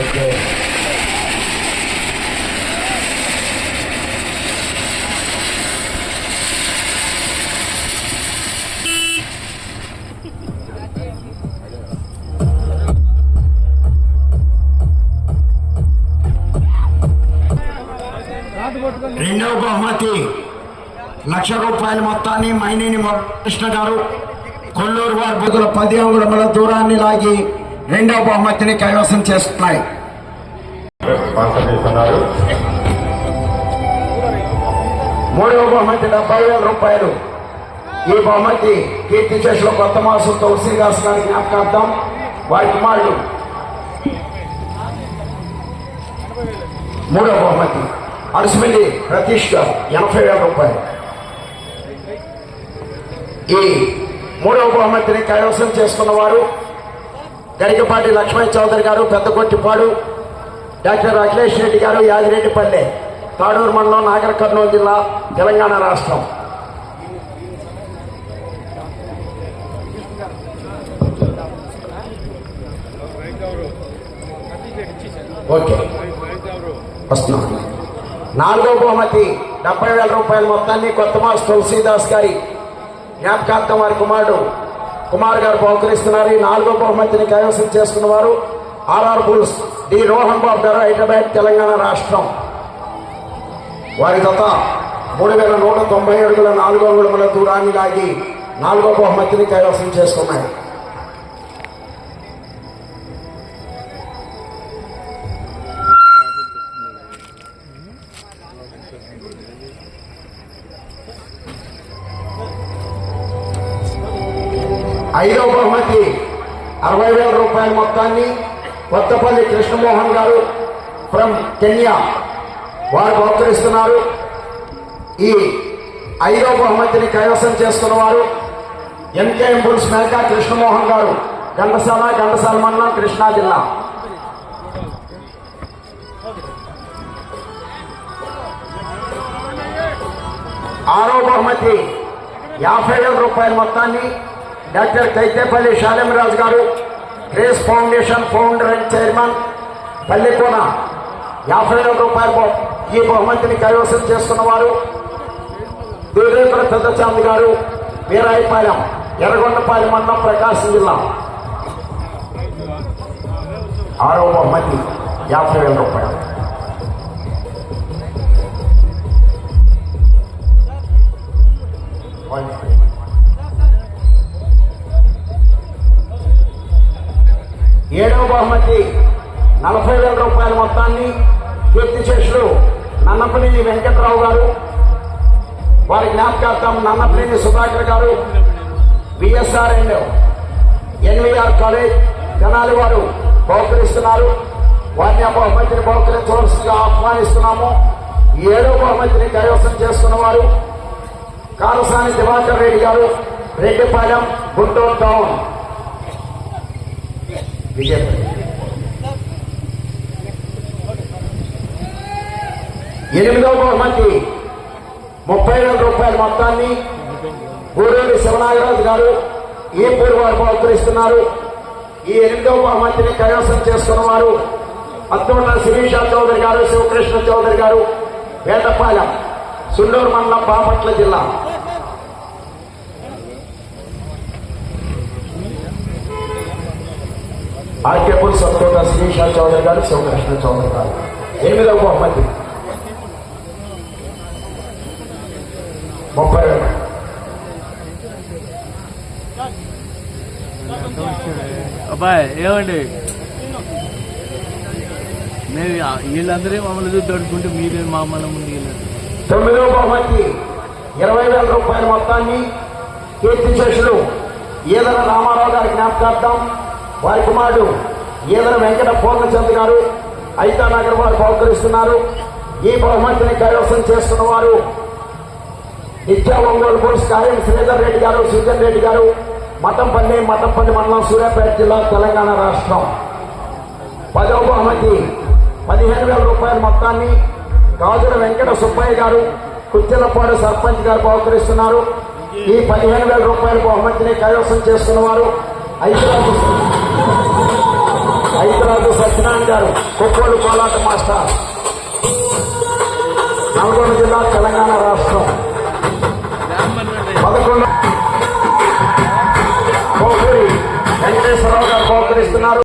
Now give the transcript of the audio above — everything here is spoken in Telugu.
ఓకే రెండవ బహుమతి. లక్ష రూపాయల మొత్తాన్ని మైనేని కృష్ణ గారు కొల్లూరు వారి బదులు పది అంగుళముల దూరాన్ని లాగి రెండవ బహుమతిని కైవసం చేస్తున్నాయి. మూడవ బహుమతి డెబ్బై వేల రూపాయలు. ఈ బహుమతి కీర్తి చేసిన కొత్త మాసం తులసి దాస్ గారి జ్ఞాపకార్థం వారి కుమారుడు మూడవ బహుమతి అరసిమిల్లి ప్రతీష్ గారు ఎనభై వేల రూపాయలు. ఈ మూడవ బహుమతిని కైవసం చేసుకున్న వారు గరికపాటి లక్ష్మణ్ చౌదరి గారు పెద్దకొట్టిపాడు డాక్టర్ అఖిలేష్ రెడ్డి గారు యాదిరెడ్డిపల్లె తాడూరు మండలం నాగర్ కర్నూలు జిల్లా తెలంగాణ రాష్ట్రం. ఓకే. వస్తున్నాను నాలుగో బహుమతి డెబ్బై వేల రూపాయల మొత్తాన్ని కొత్త మాస్ తులసీదాస్ గారి జ్ఞాపకార్థం వారి కుమారుడు కుమార్ గారు బహుకరిస్తున్నారు. ఈ నాలుగో బహుమతిని కైవసం చేసుకున్న వారు RR bulls D Rohan Babu garu Hyderabad Telangana రాష్ట్రం. వారి గత మూడు వేల నూట తొంభై అడుగుల నాలుగో అడుగుల దూరాన్ని లాగి నాలుగో బహుమతిని కైవసం చేసుకున్నాయి. ఐదవ బహుమతి. అరవై వేల రూపాయల మొత్తాన్ని కొత్తపల్లి కృష్ణమోహన్ గారు ఫ్రమ్ కెన్యా వారు బహుకరిస్తున్నారు. ఈ ఐదవ బహుమతిని కైవసం చేసుకున్న వారు ఎంకేఎం బుల్స్ మేకా కృష్ణమోహన్ గారు. ఘంటసాల ఘంటసాల మండలం కృష్ణా జిల్లా. ఆరో బహుమతి యాభై వేల రూపాయల మొత్తాన్ని doctor Kaithepalli Shalimaraju garu grace foundation founder and chairman Pallekona యాభై వేల రూపాయల ఈ బహుమతిని కైవసం చేస్తున్న వారు దేవేంద్ర పెద్దచాంద్ గారు వీరాయిపాలెం ఎర్రగొండపాలెం మండలం ప్రకాశం జిల్లా. ఆరో బహుమతి యాభై వేల రూపాయలు. ఏడవ బహుమతి. నలభై వేల రూపాయల మొత్తాన్ని కీర్తి శేషులు నన్నపనేని వెంకట్రావు గారు వారి జ్ఞాపకార్థం నన్నపనేని సుధాకర్ గారు బిఎస్ఆర్ అండ్ ఎన్వీఆర్ కాలేజ్ జనాలు వారు బహుకరిస్తున్నారు. వారిని ఆ బహుమతిని బహుకరించవలసిందిగా ఆహ్వానిస్తున్నాము. ఏడో ఏడవ బహుమతిని కైవసం చేసుకున్న వారు కారసాని దివాకర్ రెడ్డి గారు రెడ్డిపాలెం గుంటూరు టౌన్. విజయపడి. ఎనిమిదవ బహుమతి. ముప్పై వేల రూపాయల మొత్తాన్ని గూడూరి శివనాగరాజు గారు ఈ పేరు వారు బహుకరిస్తున్నారు ఈ ఎనిమిదవ బహుమతిని కైవసం చేసుకున్న వారు అత్తోట శిరీష చౌదరి గారు శివకృష్ణ చౌదరి గారు వేటపాలెం సుండూరు మండలం బాపట్ల జిల్లా. ఆర్కేపుల్ సత్తోట శిరీష చౌదరి గారు శివకృష్ణ చౌదరి గారు. ఎనిమిదవ బహుమతి ముప్పై అబ్బాయి ఏమండి? మేము వీళ్ళందరే మమ్మల్ని చూసి దొడుకుంటే మీరే మమ్మల్ని ముందు తొమ్మిదవ బహుమతి ఇరవై వేల రూపాయల మొత్తాన్ని కీర్తి శేషులు ఈదర రామారావు గారి జ్ఞాపకార్థం వారి కుమారుడు ఈదర వెంకట పూర్ణచంద్ గారు ఐతా నగర్ వారు బహుకరిస్తున్నారు ఈ బహుమతిని కైవసం చేస్తున్న వారు నిత్యా ఒంగోలు పోలీస్ కార్యం శ్రీధర్ రెడ్డి గారు సృజన్ రెడ్డి గారు మఠంపల్లి మఠంపల్లి మండలం సూర్యాపేట జిల్లా తెలంగాణ రాష్ట్రం. పదవ బహుమతి పదిహేను వేల రూపాయల మొత్తాన్ని గాజుల వెంకట సుబ్బయ్య గారు కుచ్చెలపాడు సర్పంచ్ గారు బహుకరిస్తున్నారు ఈ పదిహేను వేల రూపాయల బహుమతిని కైవసం చేస్తున్న వారు ఐదు ఐదరాజు సత్యనారాయణ గారు కొక్కోలు కోలాట మాస్టర్. నల్గొండ జిల్లా తెలంగాణ రాష్ట్రం. పదకొండు కోకూరి వెంకటేశ్వరరావు గారు బహుకరిస్తున్నారు.